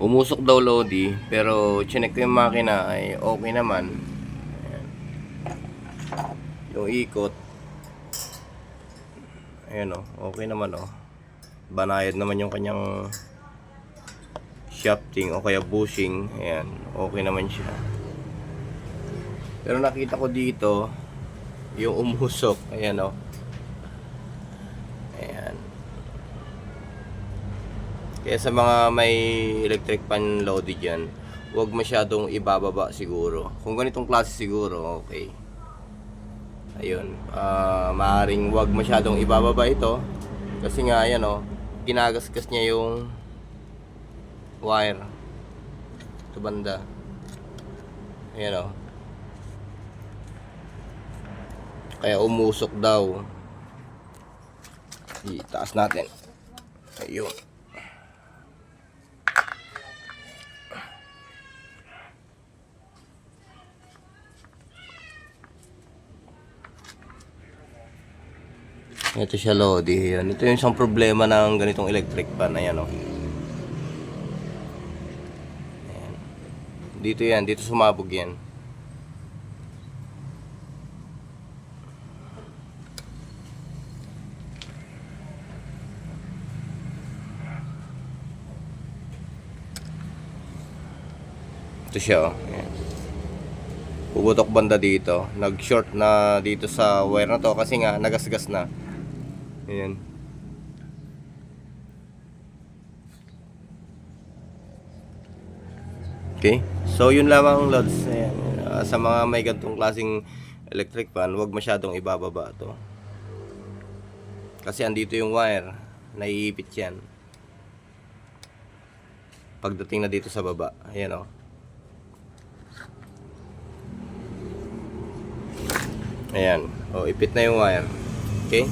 Umusok daw Lodi, pero chinek ko yung makina ay okay naman. Ayan. Yung ikot. Ayan o, okay naman o. Banayad naman yung kanyang shafting o kaya bushing. Ayan, okay naman siya. Pero nakita ko dito, yung umusok. Ayan o. Ayan. Kaya sa mga may electric pan loaded dyan, huwag masyadong ibababa siguro. Kung ganitong klase siguro, okay. Ayun, ah maaaring huwag masyadong ibababa ito. Kasi nga, ayan o, ginagasgas niya yung wire. Ito banda. Ayan o. Kaya umusok daw. Itaas natin. Ayun. Ito siya Lodi. Yan. Ito yung isang problema ng ganitong electric pan. Ayan o. Ayan. Dito yan. Dito sumabog yan. Ito siya, oh. Ayan. Puputok banda dito. Nag-short na dito sa wire na to kasi nga nagasgas na. Ayan. Okay? So, yun lamang, Lods. Ayan. Ah, sa mga may gantong klaseng electric fan, huwag masyadong ibababa to. Kasi andito yung wire. Naiipit yan. Pagdating na dito sa baba. Ayan, oh. Ayan. O, ipit na yung wire. Okay?